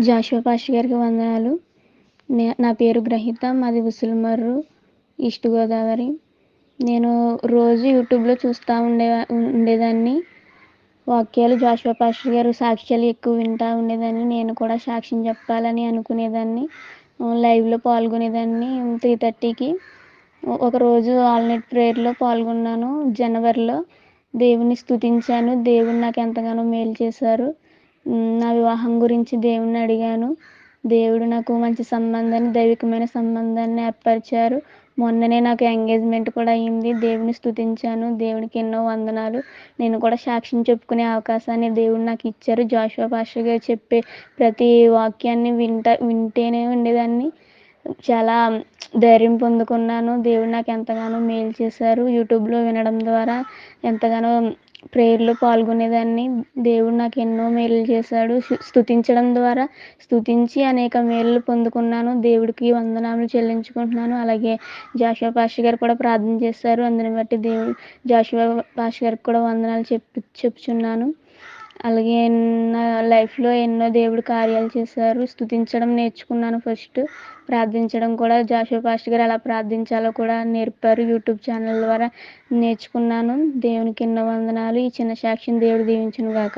జాషువా పాష గారికి వందనాలు. నే నా పేరు గ్రహీత మాది ఉసులమర్రు ఈస్ట్ గోదావరి. నేను రోజు యూట్యూబ్లో చూస్తూ ఉండే ఉండేదాన్ని. వాక్యాలు జాషువా పాస్టర్ గారు సాక్ష్యాలు ఎక్కువ వింటూ ఉండేదాన్ని. నేను కూడా సాక్ష్యం చెప్పాలని అనుకునేదాన్ని. లైవ్లో పాల్గొనేదాన్ని త్రీ థర్టీకి. ఒకరోజు ఆల్ నైట్ ప్రేయర్లో పాల్గొన్నాను జనవరిలో. దేవుని స్థుతించాను దేవుడు నాకు ఎంతగానో మేలు చేశారు. నా వివాహం గురించి దేవుణ్ణి అడిగాను. దేవుడు నాకు మంచి సంబంధాన్ని దైవికమైన సంబంధాన్ని ఏర్పరిచారు. మొన్ననే నాకు ఎంగేజ్మెంట్ కూడా అయింది. దేవుని స్తుతించాను. దేవునికి ఎన్నో వందనాలు. నేను కూడా సాక్ష్యం చెప్పుకునే అవకాశాన్ని దేవుడు నాకు ఇచ్చారు. జాషువా పాస్టర్ గారు చెప్పే ప్రతి వాక్యాన్ని వింటా వింటేనే ఉండేదాన్ని. చాలా ధైర్యం పొందుకున్నాను. దేవుడు నాకు ఎంతగానో మేలు చేశారు. యూట్యూబ్లో వినడం ద్వారా ఎంతగానో ప్రేయర్లో పాల్గొనేదాన్ని. దేవుడు నాకు ఎన్నో మేలు చేశాడు. స్తుతించడం ద్వారా స్తుతించి అనేక మేలు పొందుకున్నాను. దేవుడికి వందనాలు చెల్లించుకుంటున్నాను. అలాగే జాషువా పాష గారు కూడా ప్రార్థన చేశారు. అందుని బట్టి దేవుడు జాషువా పాష గారికి కూడా వందనాలు చెప్పు చెప్పుచున్నాను. అలాగే నా లైఫ్లో ఎన్నో దేవుడు కార్యాలు చేశారు. స్థుతించడం నేర్చుకున్నాను ఫస్ట్. ప్రార్థించడం కూడా జాషువా పాస్ట్ గారు ఎలా ప్రార్థించాలో కూడా నేర్పారు. యూట్యూబ్ ఛానల్ ద్వారా నేర్చుకున్నాను. దేవునికి ఎన్నో వందనాలు. ఈ చిన్న సాక్ష్యం దేవుడు దీవించును గాక